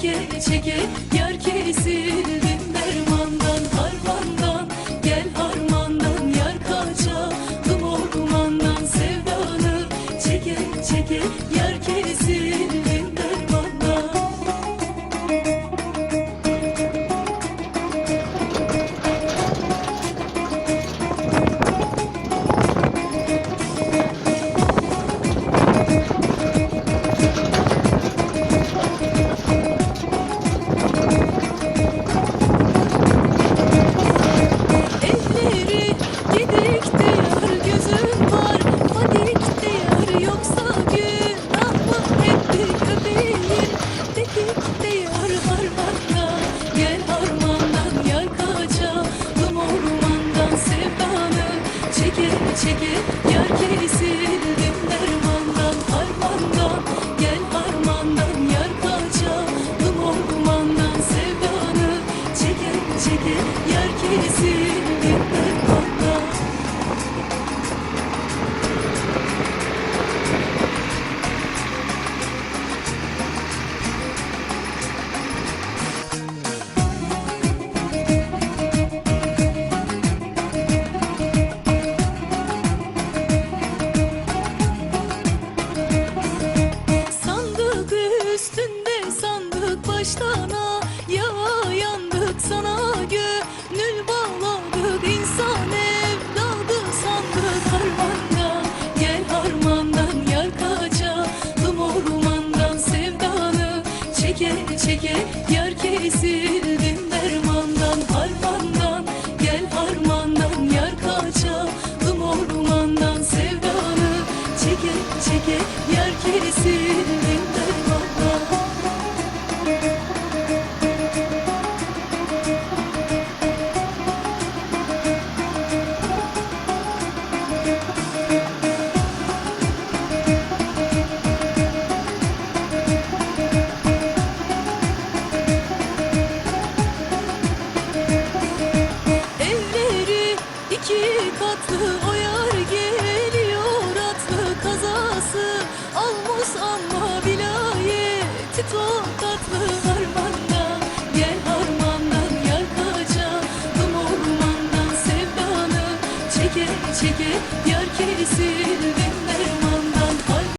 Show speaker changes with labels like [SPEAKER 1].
[SPEAKER 1] Çeke çeke. Yar kesildim dermandan harmandan. Gel harmandan yar kaçalım ormandan sevdanı Çeke çeke Çeke yar dermandan harmandan. Gel harmandan yar kaçalım ormandan sevdanı Çeke çeke yar kesildim Çeke çeke yar kesildim dermandan harmandan. Gel harmandan yar kaçalım ormandan. Sevdanı Çeke çeke yar kesildim tokatlı harmandan Gel harmandan yar ormandan sevdanı Çeke çeke yar